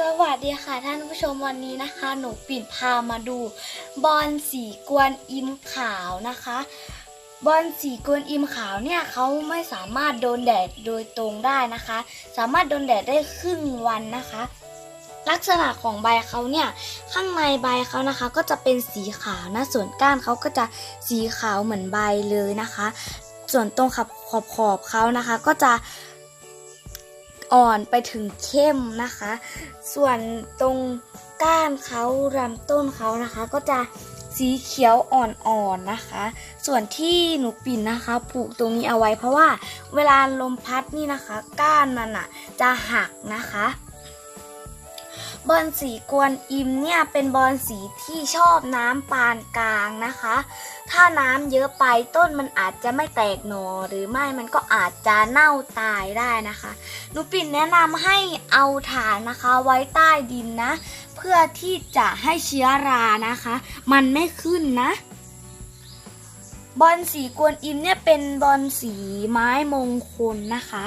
สวัสดีค่ะท่านผู้ชมวันนี้นะคะ หนูปิ่นพามาดู บอลสีกวนอิมขาวนะคะ บอลสีกวนอิมขาวเนี่ยเขาไม่สามารถโดนแดดโดยตรงได้นะคะ สามารถโดนแดดได้ครึ่งวันนะคะ ลักษณะของใบเขาเนี่ยข้างในใบเขานะคะ ก็จะเป็นสีขาวนะส่วนก้านเขาก็จะสีขาวเหมือนใบเลยนะคะ ส่วนตรงขับขอบขอบเขานะคะ ก็จะ อ่อนไปถึงเข้มนะคะ ส่วนตรงก้านเขาลำต้นเขานะคะ ก็จะสีเขียวอ่อนๆนะคะ ส่วนที่หนูปิ่นนะคะปลูกตรงนี้เอาไว้เพราะว่าเวลาลมพัดนี่นะคะ ก้านมันอะจะหักนะคะ บอลสีกวนอิมเนี่ยเป็นบอลสีที่ชอบน้ำปานกลางนะคะ ถ้าน้ำเยอะไปต้นมันอาจจะไม่แตกหนอหรือไม่มันก็อาจจะเน่าตายได้นะคะนูปิ่นแนะนำให้เอาฐานนะคะไว้ใต้ดินนะ เพื่อที่จะให้เชื้อรานะคะ มันไม่ขึ้นนะบอลสีกวนอิมเนี่ยเป็นบอลสีไม้มงคลนะคะ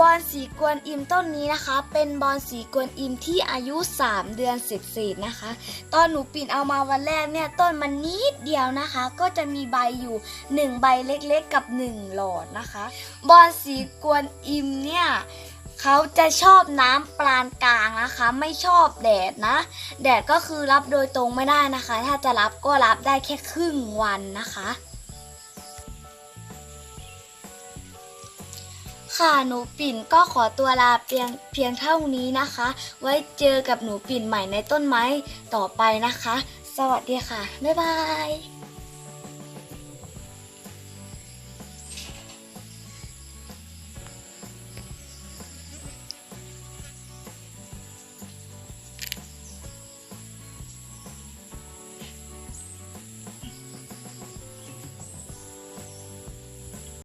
บอลสีกวนอิมต้นนี้นะคะ เป็นบอลสีกวนอิมที่อายุ 3 เดือนเศษๆนะคะ ตอนหนูปิ่นเอามาวันแรกเนี่ยต้นมันนิดเดียวนะคะ ก็จะมีใบอยู่ 1 ใบเล็กๆกับ 1 หลอดนะคะ บอลสีกวนอิมเนี่ยเขาจะชอบน้ำปานกลางนะคะ ไม่ชอบแดดนะ แดดก็คือรับโดยตรงไม่ได้นะคะ ถ้าจะรับก็รับได้แค่ครึ่งวันนะคะ ค่ะหนูปิ่นก็ขอตัวลาเพียงเพียงเท่านี้นะคะ ไว้เจอกับหนูปิ่นใหม่ในต้นไม้ต่อไปนะคะ สวัสดีค่ะ บ๊ายบาย